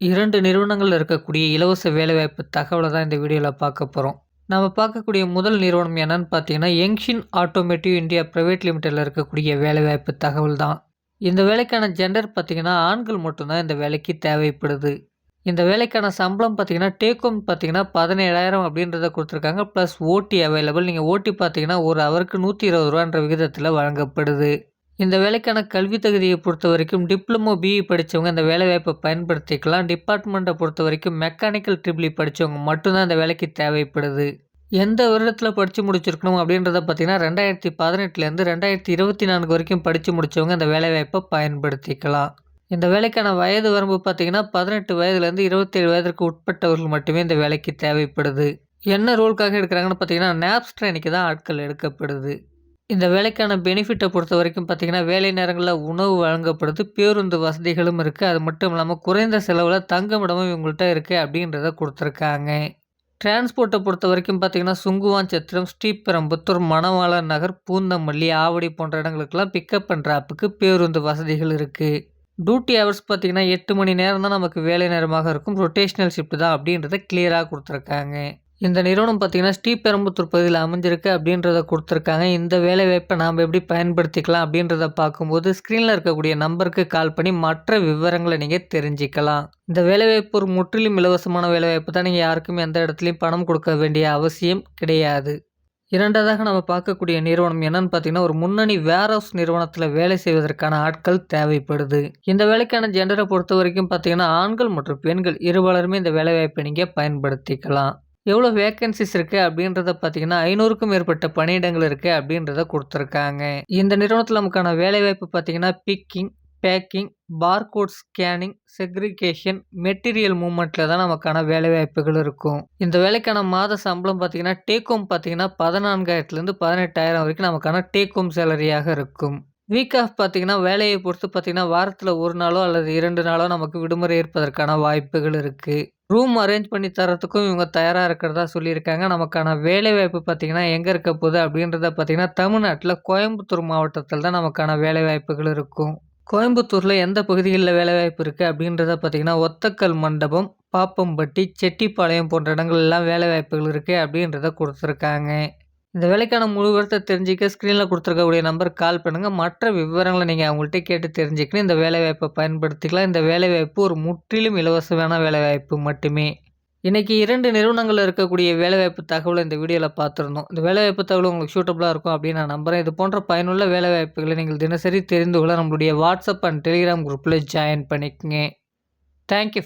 இரண்டு நிறுவனங்களில் இருக்கக்கூடிய இலவச வேலைவாய்ப்பு தகவலை தான் இந்த வீடியோவில் பார்க்க போகிறோம் நம்ம பார்க்கக்கூடிய முதல் நிறுவனம் என்னன்னு பார்த்தீங்கன்னா, யங்ஷின் ஆட்டோமேட்டிவ் இந்தியா பிரைவேட் லிமிடெடில் இருக்கக்கூடிய வேலைவாய்ப்பு தகவல் தான். இந்த வேலைக்கான ஜெண்டர் பார்த்தீங்கன்னா, ஆண்கள் மட்டும்தான் இந்த வேலைக்கு தேவைப்படுது. இந்த வேலைக்கான சம்பளம் பார்த்தீங்கன்னா, டேக் ஹோம் பார்த்தீங்கன்னா 17,000 அப்படின்றத கொடுத்துருக்காங்க ப்ளஸ் ஓட்டி அவைலபிள். நீங்கள் ஓட்டி பார்த்தீங்கன்னா, ஒரு அவருக்கு நூற்றி இருபது ரூபான்ற விகிதத்தில் வழங்கப்படுது. இந்த வேலைக்கான கல்வி பொறுத்த வரைக்கும் டிப்ளமோ பிஇ படிச்சவங்க இந்த வேலைவாய்ப்பை பயன்படுத்திக்கலாம். டிபார்ட்மெண்டை பொறுத்த வரைக்கும் மெக்கானிக்கல் ட்ரிபிள் இ படிச்சவங்க இந்த வேலைக்கு தேவைப்படுது. எந்த வருடத்தில் படித்து முடிச்சிருக்கணும் அப்படின்றத பார்த்தீங்கன்னா, 2018லேருந்து 2024 வரைக்கும் படித்து முடித்தவங்க இந்த வேலைவாய்ப்பை பயன்படுத்திக்கலாம். இந்த வேலைக்கான வயது வரம்பு பார்த்தீங்கன்னா, 18 வயதிலேருந்து 27 வயதிற்கு உட்பட்டவர்கள் மட்டுமே இந்த வேலைக்கு தேவைப்படுது. என்ன ரோலுக்காக எடுக்கிறாங்கன்னு பார்த்தீங்கன்னா, நேப்ஸ்ட்ரெனிக்கு தான் ஆட்கள் எடுக்கப்படுது. இந்த வேலைக்கான பெனிஃபிட்டை பொறுத்த வரைக்கும் பார்த்தீங்கன்னா, வேலை நேரங்களில் உணவு வழங்கப்படுது. பேருந்து வசதிகளும் இருக்குது அது மட்டும் இல்லாமல் குறைந்த செலவில் தங்குமிடமும் இவங்கள்ட்ட இருக்குது அப்படின்றத கொடுத்துருக்காங்க குடுத்துருக்காங்க. பொறுத்த வரைக்கும் பார்த்தீங்கன்னா, சுங்குவான்சத்திரம், ஸ்ரீபெரம்புத்தூர் மணவாளர் நகர், பூந்தமல்லி, ஆவடி போன்ற இடங்களுக்கெல்லாம் பிக்கப் பண்ணுற ஆப்புக்கு பேருந்து வசதிகள் இருக்குது டியூட்டி ஹவர்ஸ் பார்த்தீங்கன்னா, எட்டு மணி நேரம் தான் நமக்கு வேலை நேரமாக இருக்கும். ரொட்டேஷனல் ஷிஃப்ட் தான் அப்படின்றத கிளியராக கொடுத்துருக்காங்க இந்த நிறுவனம் பார்த்தீங்கன்னா, ஸ்ரீபெரும்புத்தூர் பகுதியில் அமைஞ்சிருக்கு அப்படின்றத கொடுத்துருக்காங்க இந்த வேலைவாய்ப்பை நாம் எப்படி பயன்படுத்திக்கலாம் அப்படின்றத பார்க்கும்போது, ஸ்க்ரீனில் இருக்கக்கூடிய நம்பருக்கு கால் பண்ணி மற்ற விவரங்களை நீங்கள் தெரிஞ்சுக்கலாம். இந்த வேலைவாய்ப்பு ஒரு முற்றிலும் இலவசமான வேலைவாய்ப்பு தான். நீங்கள் யாருக்கும் எந்த இடத்துலையும் பணம் கொடுக்க வேண்டிய அவசியம் கிடையாது. இரண்டாவதாக நம்ம பார்க்கக்கூடிய நிறுவனம் என்னன்னு பார்த்தீங்கன்னா, ஒரு முன்னணி வேர் ஹவுஸ் நிறுவனத்தில் வேலை செய்வதற்கான ஆட்கள் தேவைப்படுது. இந்த வேலைக்கான ஜென்டரை பொறுத்த வரைக்கும் பார்த்தீங்கன்னா, ஆண்கள் மற்றும் பெண்கள் இருவலருமே இந்த வேலைவாய்ப்பை நீங்கள் பயன்படுத்திக்கலாம். எவ்வளோ வேக்கன்ஸிஸ் இருக்குது அப்படின்றத பார்த்தீங்கன்னா, 500க்கும் மேற்பட்ட பணியிடங்கள் இருக்குது அப்படின்றத கொடுத்துருக்காங்க இந்த நிறுவனத்தில் நமக்கான வேலைவாய்ப்பு பார்த்தீங்கன்னா, picking, packing, barcode scanning, segregation, material மூமெண்ட்டில் தான் நமக்கான வேலைவாய்ப்புகள் இருக்கும். இந்த வேலைக்கான மாத சம்பளம் பார்த்தீங்கன்னா, டேக் ஹோம் பார்த்தீங்கன்னா, 14,000லேருந்து 18,000 வரைக்கும் நமக்கான டேக் ஹோம் சேலரியாக இருக்கும். வீக் ஆஃப் பார்த்தீங்கன்னா, வேலையை பொறுத்து பார்த்தீங்கன்னா, வாரத்தில் ஒரு நாளோ அல்லது இரண்டு நாளோ நமக்கு விடுமுறை இருப்பதற்கான வாய்ப்புகள் இருக்குது ரூம் அரேஞ்ச் பண்ணி தரத்துக்கும் இவங்க தயாராக இருக்கிறதா சொல்லியிருக்காங்க. நமக்கான வேலைவாய்ப்பு பார்த்தீங்கன்னா, எங்கே இருக்க போகுது அப்படின்றத பார்த்தீங்கன்னா, தமிழ்நாட்டில் கோயம்புத்தூர் மாவட்டத்தில் தான் நமக்கான வேலைவாய்ப்புகள் இருக்கும். கோயம்புத்தூரில் எந்த பகுதிகளில் வேலைவாய்ப்பு இருக்குது அப்படின்றத பார்த்தீங்கன்னா, ஒத்தக்கல் மண்டபம், பாப்பம்பட்டி, செட்டிப்பாளையம் போன்ற இடங்கள்லாம் வேலைவாய்ப்புகள் இருக்குது அப்படின்றத கொடுத்துருக்காங்க இந்த வேலைக்கான முழு விவரத்த தெரிஞ்சிக்க ஸ்க்ரீனில் கொடுத்துருக்கக்கூடிய நம்பருக்கு கால் பண்ணுங்கள் மற்ற விவரங்களை நீங்கள் அவங்கள்ட்ட கேட்டு தெரிஞ்சுக்கணும். இந்த வேலைவாய்ப்பை பயன்படுத்திக்கலாம். இந்த வேலைவாய்ப்பு ஒரு முற்றிலும் இலவசமான வேலைவாய்ப்பு மட்டுமே. இன்றைக்கி இரண்டு நிறுவனங்களில் இருக்கக்கூடிய வேலைவாய்ப்பு தகவலை இந்த வீடியோவில் பார்த்துருந்தோம் இந்த வேலைவாய்ப்பு தகவல் உங்களுக்கு சூட்டபுளாக இருக்கும் அப்படின்னு நான் நம்புறேன். இது போன்ற பயனுள்ள வேலைவாய்ப்புகளை நீங்கள் தினசரி தெரிந்து கொள்ள நம்மளுடைய வாட்ஸ்அப் அண்ட் டெலிகிராம் குரூப்ல ஜாயின் பண்ணிக்கங்க. Thank you